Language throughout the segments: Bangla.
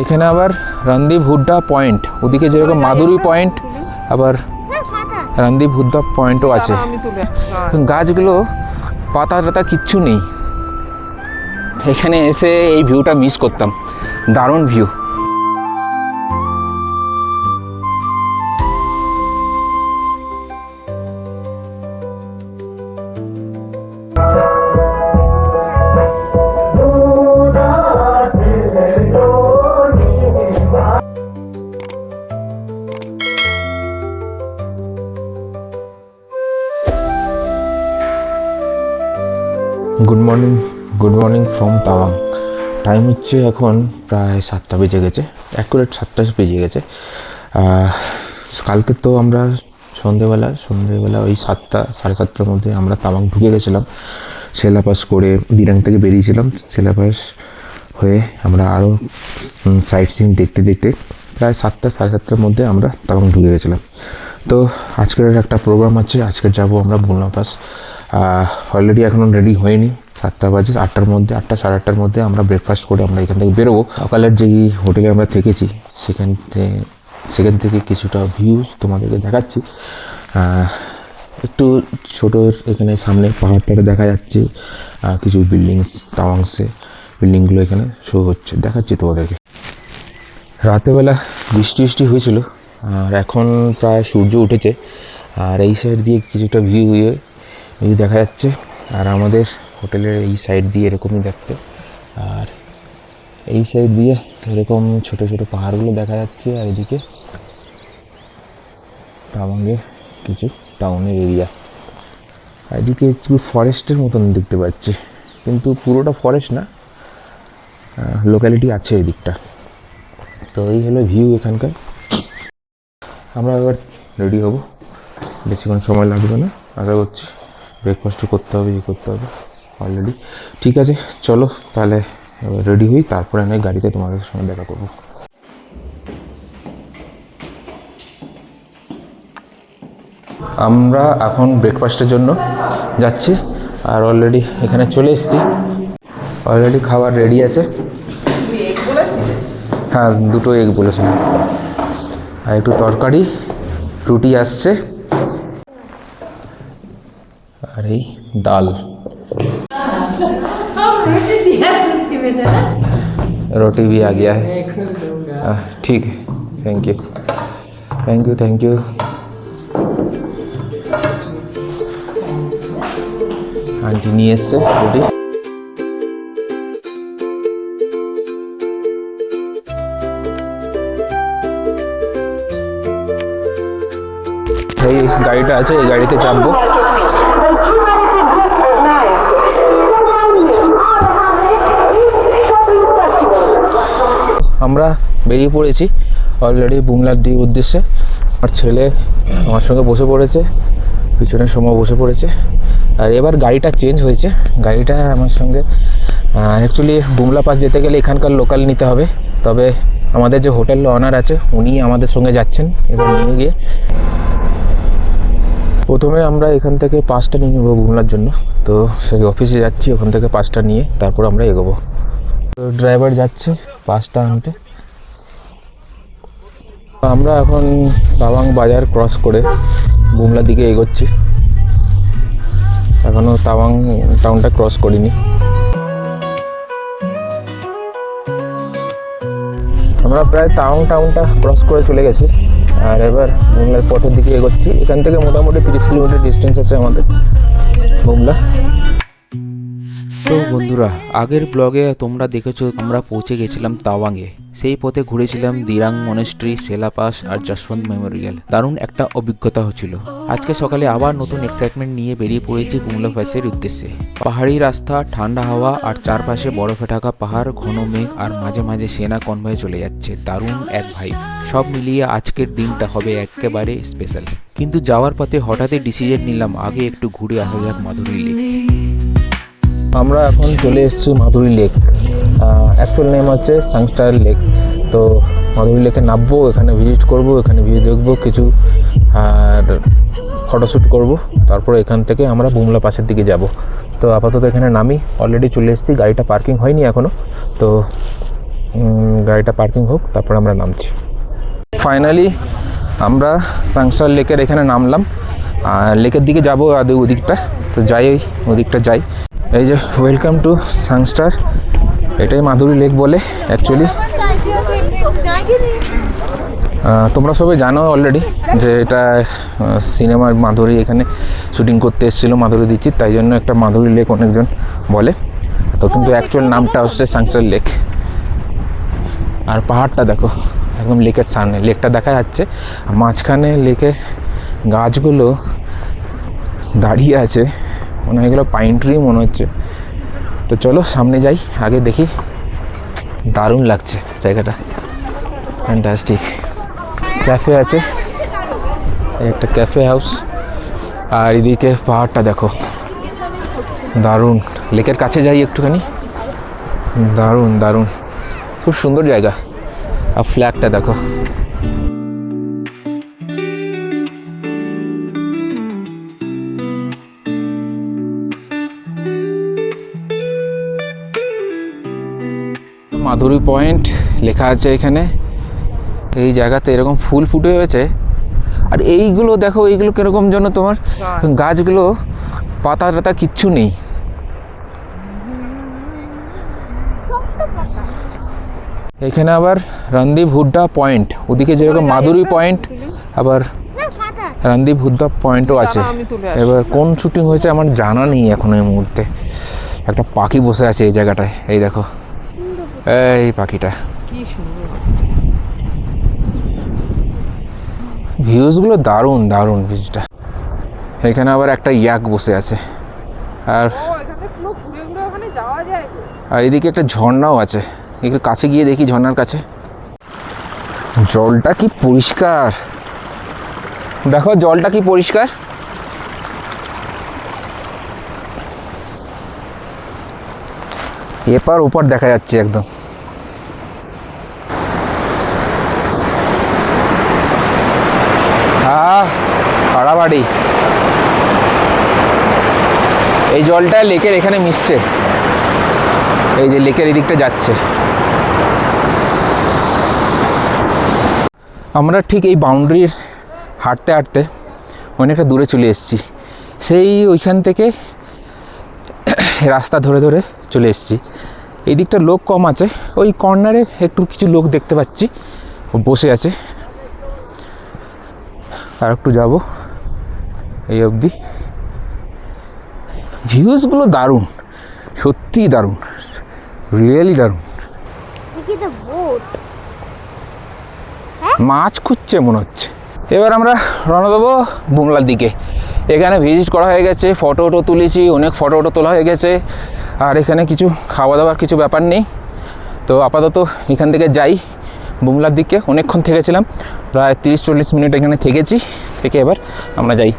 এখানে আবার রণদীপ হুড্ডা পয়েন্ট ওদিকে যেরকম মাধুরী পয়েন্ট আবার রণদীপ হুড্ডা পয়েন্টও আছে। গাছগুলো পাতা টাতা কিচ্ছু নেই। এখানে এসে এই ভিউটা মিস করতাম। দারুণ view morning good morning from Tawang time হচ্ছে এখন প্রায় সাতটা বেজে গেছে। অ্যাকুরেট সাতটা বেজে গেছে। কালকে তো আমরা সন্ধেবেলা সন্ধেবেলা ওই সাতটা, সাড়ে সাতটার মধ্যে আমরা তাওয়াং ঢুকে গেছিলাম। সেলাপাস করে দিরাং থেকে বেরিয়েছিলাম। সেলাপাস হয়ে আমরা আরও সাইট সিন দেখতে দেখতে প্রায় সাতটা, সাড়ে সাতটার মধ্যে আমরা তাওয়াং ঢুকে গেছিলাম। তো আজকের একটা প্রোগ্রাম আছে, আজকে যাব আমরা বুলনা পাস অলরেডি এখনও রেডি হয়নি। সাতটা বাজে, আটটার মধ্যে, আটটা, সাড়ে আটটার মধ্যে আমরা ব্রেকফাস্ট করে আমরা এখান থেকে বেরোবো। সকালের যেই হোটেলে আমরা থেকেছি, সেখান থেকে সেখান থেকে কিছুটা ভিউজ তোমাদেরকে দেখাচ্ছি। একটু ছোট এখানে সামনে পাহাড়টাকে দেখা যাচ্ছে। কিছু বিল্ডিংস তাওয়াংসে বিল্ডিংগুলো এখানে শো হচ্ছে। দেখাচ্ছি তোমাদেরকে। রাতেবেলা বৃষ্টি বৃষ্টি হয়েছিল, আর এখন প্রায় সূর্য উঠেছে। আর এই সাইড দিয়ে কিছুটা ভিউ ইয়ে ভিউ দেখা যাচ্ছে, আর আমাদের হোটেলের এই সাইড দিয়ে এরকমই দেখতে। আর এই সাইড দিয়ে এরকম ছোট ছোট পাহাড়গুলো দেখা যাচ্ছে, আর এদিকে তাওয়াঙ্গের কিছু টাউনের এরিয়া আর এদিকে একটু ফরেস্টের মতন দেখতে পাচ্ছি, কিন্তু পুরোটা ফরেস্ট না লোকালিটি আছে এই দিকটা তো এই হলো ভিউ এখানকার। আমরা এবার রেডি হব। বেশিক্ষণ সময় লাগবে না, আশা করছি। ব্রেকফাস্টও করতে হবে ইয়ে করতে হবে অলরেডি ঠিক আছে চলো তাহলে রেডি হই তারপরে আমি গাড়িতে তোমাদের সঙ্গে দেখা করব। আমরা এখন ব্রেকফাস্টের জন্য যাচ্ছি আর অলরেডি এখানে চলে এসেছি। অলরেডি খাবার রেডি আছে। হ্যাঁ দুটো এগ বলেছিলাম। আর একটু তরকারি রুটি আসছে। আর এই ডাল रोटी दिया है उसकी बेटा ना रोटी भी आ गया है आह, ठीक है thank you thank you thank you aunty নিয়ে এসছে রুটি এই গাড়িটা আছে এই গাড়িতে চাপবো আমরা বেরিয়ে পড়েছি অলরেডি বুমলার দির উদ্দেশ্যে। আমার ছেলে আমার সঙ্গে বসে পড়েছে পিছনের সময় বসে পড়েছে। আর এবার গাড়িটা চেঞ্জ হয়েছে। গাড়িটা আমার সঙ্গে অ্যাকচুয়ালি বুমলা পাস যেতে গেলে এখানকার লোকাল নিতে হবে। তবে আমাদের যে হোটেল অনার আছে, উনি আমাদের সঙ্গে যাচ্ছেন এবার নিয়ে গিয়ে। প্রথমে আমরা এখান থেকে পাঁচটা নিয়ে নেব বুমলার জন্য। তো সেই অফিসে যাচ্ছি, ওখান থেকে পাঁচটা নিয়ে, তারপর আমরা এগোবো। ড্রাইভার যাচ্ছে। পাসটা আনতে। আমরা এখন তাওয়াং বাজার ক্রস করে বুমলার দিকে এগোচ্ছি। এখনও তাওয়াং টাউনটা ক্রস করিনি। আমরা প্রায় তাওয়াং টাউনটা ক্রস করে চলে গেছি। আর এবার বুমলার পথের দিকে এগোচ্ছি। এখান থেকে মোটামুটি তিরিশ কিলোমিটার ডিস্টেন্স আছে আমাদের বুমলা। তো বন্ধুরা, আগের ব্লগে তোমরা দেখেছ, আমরা পৌঁছে গেছিলাম তাওয়াংয়ে। সেই পথে ঘুরেছিলাম দিরাং মনেস্ট্রি সেলাপাস আর যশবন্ত মেমোরিয়াল দারুণ একটা অভিজ্ঞতা হচ্ছিল। আজকে সকালে আবার নতুন এক্সাইটমেন্ট নিয়ে বেরিয়ে পড়েছি বুমলা ফ্যাসের উদ্দেশ্যে। পাহাড়ি রাস্তা, ঠান্ডা হাওয়া আর চারপাশে বরফে ঢাকা পাহাড়, ঘন মেঘ আর মাঝে মাঝে সেনা কনভয়ে চলে যাচ্ছে। দারুণ এক ভাই সব মিলিয়ে আজকের দিনটা হবে একেবারে স্পেশাল কিন্তু যাওয়ার পথে হঠাৎই ডিসিশন নিলাম, আগে একটু ঘুরে আসা যাক মাধুরী লেক। আমরা এখন চলে এসেছি মাধুরী লেক। অ্যাকচুয়াল নেম হচ্ছে সাংস্টার লেক তো মাধুরী লেকে নামবো, এখানে ভিজিট করব, এখানে ভিউ দেখব, কিছু, আর ফটোশ্যুট করব। তারপর এখান থেকে আমরা বুমলা পাশের দিকে যাব। তো আপাতত এখানে নামি অলরেডি চলে এসেছি, গাড়িটা পার্কিং হয়নি এখনও তো গাড়িটা পার্কিং হোক, তারপর আমরা নামছি। ফাইনালি আমরা সাংস্টার লেকের এখানে নামলাম। আর লেকের দিকে যাব আদৌ ওদিকটা। তো যাই, ওই ওদিকটা যাই। এই যে ওয়েলকাম টু সাংস্টার এটাই মাধুরী লেক বলে অ্যাকচুয়ালি তোমরা সবাই জানো অলরেডি যে এটা সিনেমার মাধুরী এখানে শুটিং করতে এসেছিল, মাধুরী দিচ্ছি তাই জন্য একটা মাধুরী লেক অনেকজন বলে। তো কিন্তু অ্যাকচুয়াল নামটা হচ্ছে সাংস্টার লেক আর পাহাড়টা দেখো, একদম লেকের সামনে, লেকটা দেখা যাচ্ছে। আর মাঝখানে লেকের গাছগুলো দাঁড়িয়ে আছে। মনে হয় এগুলো পাইন ট্রি মনে হচ্ছে। তো চলো সামনে যাই, আগে দেখি। দারুণ লাগছে জায়গাটা। ফ্যান্টাস্টিক ক্যাফে আছে। একটা ক্যাফে হাউস আর এদিকে পাহাড়টা দেখো। দারুণ। লেকের কাছে যাই একটুখানি। দারুণ দারুণ। খুব সুন্দর জায়গা। আর ফ্ল্যাগটা দেখো। মাধুরী পয়েন্ট লেখা আছে এখানে। এই জায়গাতে এরকম ফুল ফুটে হয়েছে। আর এইগুলো দেখো এইগুলো কীরকম যেন তোমার? গাছগুলো পাতা টাতা কিচ্ছু নেই। এখানে আবার রণদীপ হুড্ডা পয়েন্ট ওদিকে যেরকম মাধুরী পয়েন্ট আবার রণদীপ হুড্ডা পয়েন্টও আছে। এবার কোন শুটিং হয়েছে আমার জানা নেই এখন এই মুহূর্তে। একটা পাখি বসে আছে এই জায়গাটায় এই দেখো। এই পাখিটা। কি সুন্দর ভিউজগুলো দারুণ দারুণ ভিউজটা। এখানে আবার একটা ইয়াক বসে আছে। আর আর এদিকে একটা ঝর্ণাও আছে। একটু কাছে গিয়ে দেখি ঝর্ণার কাছে। জলটা কি পরিষ্কার। দেখো জলটা কি পরিষ্কার। এপার ওপার দেখা যাচ্ছে একদম। হ্যাঁ এই জলটা লেকের এখানে মিশছে। এই যে লেকের এদিকটা যাচ্ছে। আমরা ঠিক এই বাউন্ডারির হাঁটতে হাঁটতে অনেকটা দূরে চলে এসেছি। সেই ওইখান থেকে রাস্তা ধরে ধরে চলে এসেছি। এই দিকটা লোক কম আছে। ওই কর্নারে একটু কিছু লোক দেখতে পাচ্ছি। বসে আছে। আর একটু যাব। এই অবধি। ভিউজগুলো দারুণ। সত্যিই দারুণ। রিয়েলি দারুণ। boat. মাছ খুঁজছে মনে হচ্ছে। এবার আমরা রওনা দেবো বুমলার দিকে। এখানে ভিজিট করা হয়ে গেছে ফটো টটো তুলেছি অনেক ফটো টটো তোলা হয়ে গেছে। আর এখানে কিছু খাওয়া দাওয়ার কিছু ব্যাপার নেই। তো আপাতত এখান থেকে যাই বুমলার দিকে। অনেকক্ষণ থেকেছিলাম প্রায় তিরিশ চল্লিশ মিনিট এখানে থেকেছি। থেকে এবার আমরা যাই।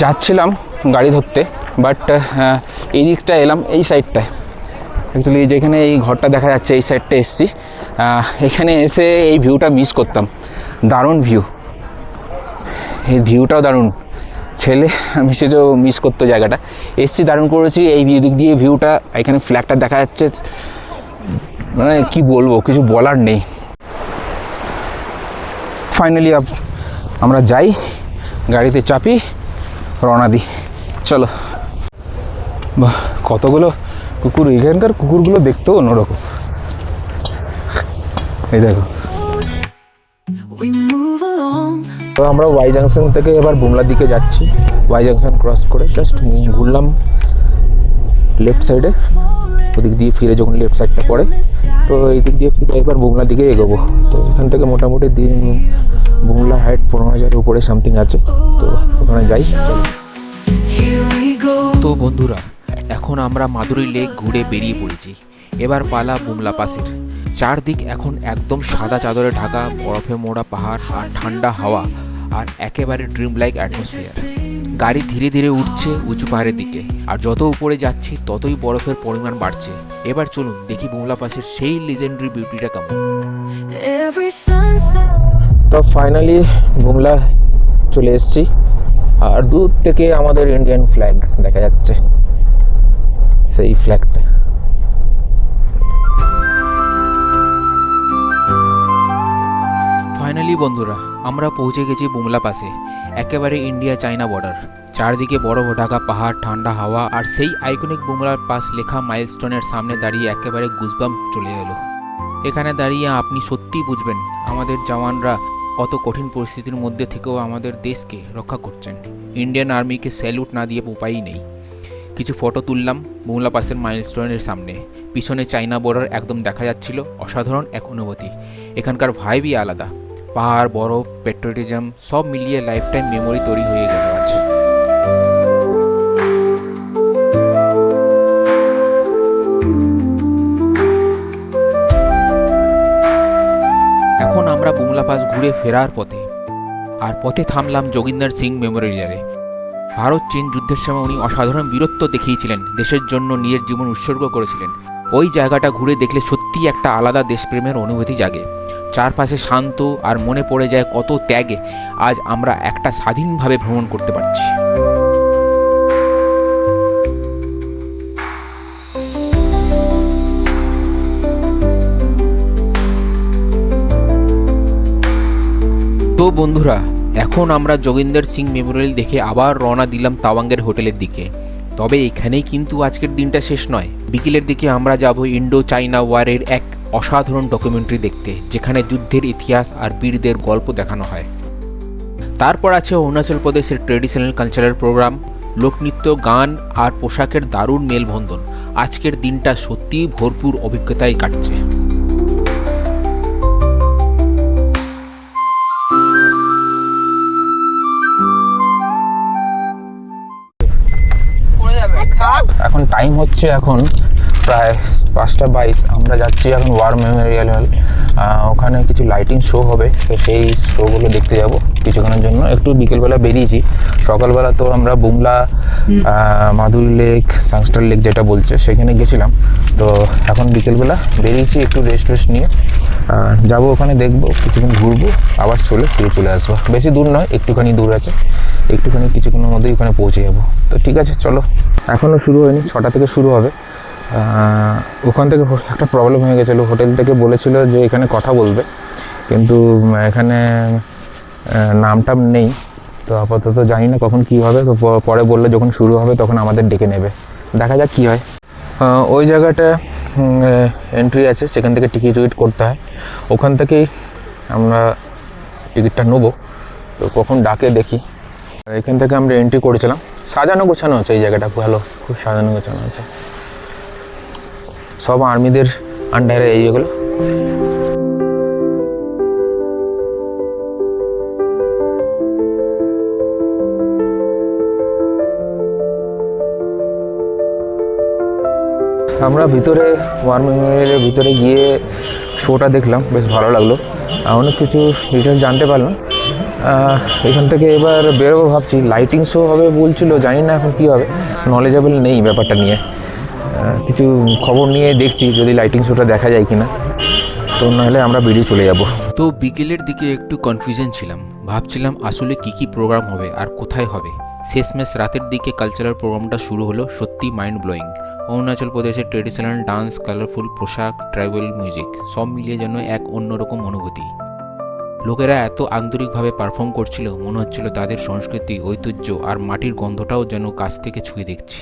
যাচ্ছিলাম গাড়ি ধরতে বাট এই দিকটা এলাম এই সাইডটায় অ্যাকচুয়ালি যেখানে এই ঘরটা দেখা যাচ্ছে এই সাইডটা এসছি। এখানে এসে এই ভিউটা মিস করতাম। দারুণ ভিউ এই ভিউটাও দারুণ। ছেলে, আমি সে মিস করতো জায়গাটা। এসছি, দারুণ করেছি, এই দিক দিয়ে ভিউটা এখানে ফ্ল্যাগটা দেখা যাচ্ছে। মানে কি বলব, কিছু বলার নেই। ফাইনালি আমরা যাই, গাড়িতে চাপি, রওনা দিই। চলো। কতগুলো কুকুর, এখানকার কুকুরগুলো দেখতেও অন্যরকম। এই দেখো। তো আমরা ওয়াই জাংশন থেকে এবার বুমলার দিকে যাচ্ছি। ওয়াই জাংশন ক্রস করে জাস্ট ঘুরলাম লেফট সাইডে ওদিক দিয়ে ফিরে যখন লেফট সাইডটা পড়ে, তো এই দিক দিয়ে ফিরে এবার বুমলার দিকে এগোবো। তো এখান থেকে মোটামুটি দিন বুমলা হাইট পনেরো হাজারের উপরে সামথিং আছে। তো ওখানে যাই. তো বন্ধুরা, এখন আমরা মাদুরি লেক ঘুরে বেরিয়ে পড়েছি। এবার পালা বুমলা পাসের চারদিক এখন একদম সাদা চাদরে ঢাকা, বরফে মোড়া পাহাড় আর ঠান্ডা হাওয়া। আর একেবারে ড্রিম লাইক অ্যাটমসফিয়ার গাড়ি ধীরে ধীরে উঠছে উঁচু পাহাড়ের দিকে আর যত উপরে যাচ্ছি ততই বরফের পরিমাণ বাড়ছে। এবার চলুন দেখি বুমলা পাসের সেই লিজেন্ডারি বিউটিটা কেমন। তো ফাইনালি বুমলা চলে এসেছি। আর দূর থেকে আমাদের ইন্ডিয়ান ফ্ল্যাগ দেখা যাচ্ছে। সেই ফ্ল্যাগটা ফাইনালি বন্ধুরা, আমরা পৌঁছে গেছি বুমলা পাশে, একেবারে ইন্ডিয়া চায়না বর্ডার চারদিকে বরফ ঢাকা পাহাড়, ঠান্ডা হাওয়া, আর সেই আইকনিক বুমলার পাস লেখা মাইলস্টোনের সামনে দাঁড়িয়ে একেবারে গুজবাম চলে এলো। এখানে দাঁড়িয়ে আপনি সত্যিই বুঝবেন, আমাদের জওয়ানরা কত কঠিন পরিস্থিতির মধ্যে থেকেও আমাদের দেশকে রক্ষা করছেন। ইন্ডিয়ান আর্মিকে স্যালুট না দিয়ে উপায়ই নেই। কিছু ফটো তুললাম বুমলা পাসের মাইলস্টোনের সামনে। পিছনে চাইনা বর্ডার একদম দেখা যাচ্ছিল, অসাধারণ এক অনুভূতি। এখানকার ভাইবই আলাদা। পাহাড়, বরফ পেট্রোটিজম সব মিলিয়ে লাইফ টাইম মেমোরি তৈরি হয়ে গেল আছে এখন আমরা বুমলা পাস ঘুরে ফেরার পথে, আর পথে থামলাম যোগিন্দর সিং মেমোরিয়ালে ভারত, চীন যুদ্ধের সময় উনি অসাধারণ বীরত্ব দেখিয়েছিলেন, দেশের জন্য নিজের জীবন উৎসর্গ করেছিলেন। ওই জায়গাটা ঘুরে দেখলে সত্যিই একটা আলাদা দেশপ্রেমের অনুভূতি জাগে। চারপাশে শান্ত আর মনে পড়ে যায় কত ত্যাগে আজ আমরা একটা স্বাধীনভাবে ভ্রমণ করতে পারছি। তো বন্ধুরা, এখন আমরা যোগিন্দর সিং মেমোরিয়াল দেখে আবার রওনা দিলাম তাওয়াঙ্গের হোটেলের দিকে। তবে এখানেই কিন্তু আজকের দিনটা শেষ নয়। বিকেলের দিকে আমরা যাব ইন্ডো চাইনা ওয়ারের এক অসাধারণ ডকুমেন্টারি দেখতে, যেখানে যুদ্ধের ইতিহাস আর বীরদের গল্প দেখানো হয়। তারপর আছে অরুণাচল প্রদেশের ট্রেডিশনাল কালচারাল প্রোগ্রাম লোকনৃত্য গান আর পোশাকের দারুণ মেলবন্ধন। আজকের দিনটা সত্যিই ভরপুর অভিজ্ঞতায় কাটছে। এখন টাইম হচ্ছে এখন প্রায় পাঁচটা বাইশ আমরা যাচ্ছি এখন ওয়ার মেমোরিয়াল হল ওখানে কিছু লাইটিং শো হবে তো সেই শোগুলো দেখতে যাব কিছুক্ষণের জন্য। একটু বিকেলবেলা বেরিয়েছি সকালবেলা তো আমরা বুমলা মাধুরী লেক সাংস্টার লেক যেটা বলছে সেখানে গেছিলাম। তো এখন বিকেলবেলা বেরিয়েছি একটু রেস্ট রেস্ট নিয়ে যাব ওখানে দেখব কিছুক্ষণ ঘুরবো আবার চলে ফিরে চলে আসব। বেশি দূর নয় একটুখানি দূর আছে একটুখানি কিছুক্ষণের মধ্যেই ওখানে পৌঁছে যাব। তো ঠিক আছে চলো। এখনও শুরু হয়নি ছটা থেকে শুরু হবে। ওখান থেকে একটা প্রবলেম হয়ে গেছিল। হোটেল থেকে বলেছিল যে এখানে কথা বলবে। কিন্তু এখানে আহ, নাম টাম নেই। তো আপাতত জানি না কখন কী হবে। তো পরে বললে যখন শুরু হবে তখন আমাদের ডেকে নেবে। দেখা যাক কী হয়। ওই জায়গাটা এন্ট্রি আছে। সেখান থেকে টিকিট উইট করতে হয়। ওখান থেকেই আমরা টিকিটটা নেব। তো কখন ডাকে দেখি। এখান থেকে আমরা এন্ট্রি করেছিলাম। সাজানো গোছানো আছে এই জায়গাটা। ভালো খুব সাজানো গোছানো আছে। সব আর্মিদের আন্ডারে এই এগুলো। আমরা ভিতরে ওয়ার মেমোরিয়ালের ভিতরে গিয়ে শোটা দেখলাম, বেশ ভালো লাগল। অনেক কিছু ডিটেলস জানতে পারলাম। এখান থেকে এবার বেরোবো ভাবছি। লাইটিং শো হবে বলছিল, জানি না এখন কী হবে। নলেজেবল নেই ব্যাপারটা নিয়ে। কিছু খবর নিয়ে দেখছি যদি লাইটিং শোটা দেখা যায় কিনা। তো নাহলে আমরা বেরিয়ে চলে যাব। তো বিকেলের দিকে একটু কনফিউশন ছিলাম। ভাবছিলাম আসলে কি কি প্রোগ্রাম হবে আর কোথায় হবে। শেষমেশ রাতের দিকে কালচারাল প্রোগ্রামটা শুরু হলো সত্যি মাইন্ড ব্লোয়িং অরুণাচল প্রদেশের ট্রেডিশনাল ডান্স কালারফুল পোশাক ট্রাইবাল মিউজিক সব মিলিয়ে যেন এক অন্যরকম অনুভূতি। লোকেরা এত আন্তরিকভাবে পারফর্ম করছিল, মনে হচ্ছিল তাদের সংস্কৃতি, ঐতিহ্য আর মাটির গন্ধটাও যেন কাছ থেকে ছুঁয়ে দেখছি।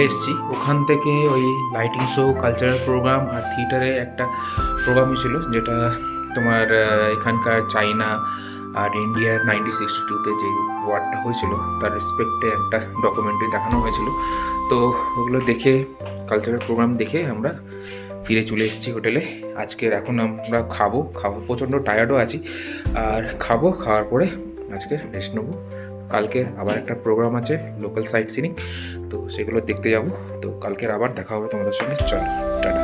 চলে এসেছি। ওখান থেকে ওই লাইটিং শো কালচারাল প্রোগ্রাম আর থিয়েটারে একটা প্রোগ্রামই ছিল যেটা তোমার এখানকার চাইনা আর ইন্ডিয়ার নাইনটিন সিক্সটি টুতে যে ওয়ারটা হয়েছিল, তার রেসপেক্টে একটা ডকুমেন্টারি দেখানো হয়েছিল। তো ওগুলো দেখে কালচারাল প্রোগ্রাম দেখে আমরা ফিরে চলে এসেছি হোটেলে আজকের এখন আমরা খাব খাব, প্রচণ্ড টায়ার্ডও আছি। আর খাব, খাওয়ার পরে আজকে রেস্ট নেব। কালকের আবার একটা প্রোগ্রাম আছে লোকাল সাইট সিনিং তো সেগুলো দেখতে যাব। তো কালকের আবার দেখা হবে তোমাদের সঙ্গে। চল টাটা।